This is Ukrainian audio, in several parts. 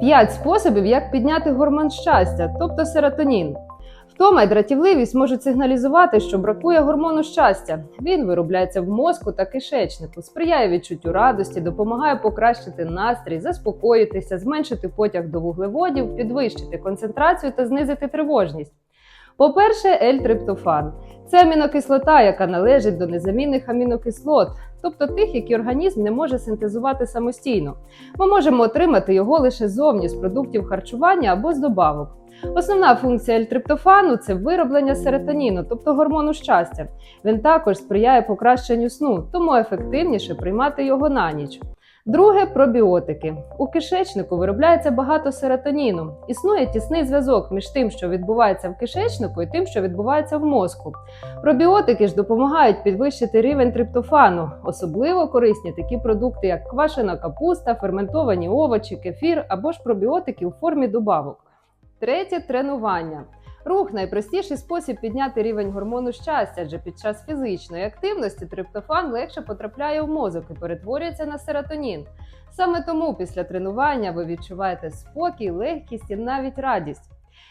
П'ять способів, як підняти гормон щастя, тобто серотонін. Втома й дратівливість можуть сигналізувати, що бракує гормону щастя. Він виробляється в мозку та кишечнику, сприяє відчуттю радості, допомагає покращити настрій, заспокоїтися, зменшити потяг до вуглеводів, підвищити концентрацію та знизити тривожність. По-перше, L-триптофан – це амінокислота, яка належить до незамінних амінокислот, тобто тих, які організм не може синтезувати самостійно. Ми можемо отримати його лише зовні з продуктів харчування або з добавок. Основна функція L-триптофану – це вироблення серотоніну, тобто гормону щастя. Він також сприяє покращенню сну, тому ефективніше приймати його на ніч. Друге пробіотики. У кишечнику виробляється багато серотоніну. Існує тісний зв'язок між тим, що відбувається в кишечнику, і тим, що відбувається в мозку. Пробіотики ж допомагають підвищити рівень триптофану. Особливо корисні такі продукти, як квашена капуста, ферментовані овочі, кефір або ж пробіотики у формі добавок. Третє тренування. Рух найпростіший спосіб підняти рівень гормону щастя, адже під час фізичної активності триптофан легше потрапляє в мозок і перетворюється на серотонін. Саме тому після тренування ви відчуваєте спокій, легкість і навіть радість.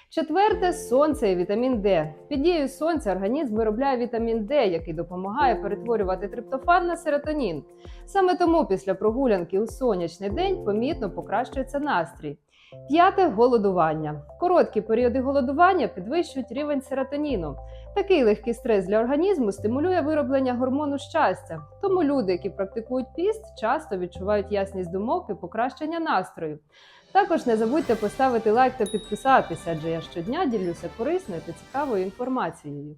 Четверте сонце і вітамін Д. Під дією сонця організм виробляє вітамін Д, який допомагає перетворювати триптофан на серотонін. Саме тому після прогулянки у сонячний день помітно покращується настрій. П'яте голодування. Короткі періоди голодування підвищують рівень серотоніну. Такий легкий стрес для організму стимулює вироблення гормону щастя. Тому люди, які практикують піст, часто відчувають ясність думок і покращення настрою. Також не забудьте поставити лайк та підписатися, адже я щодня ділюся корисною та цікавою інформацією.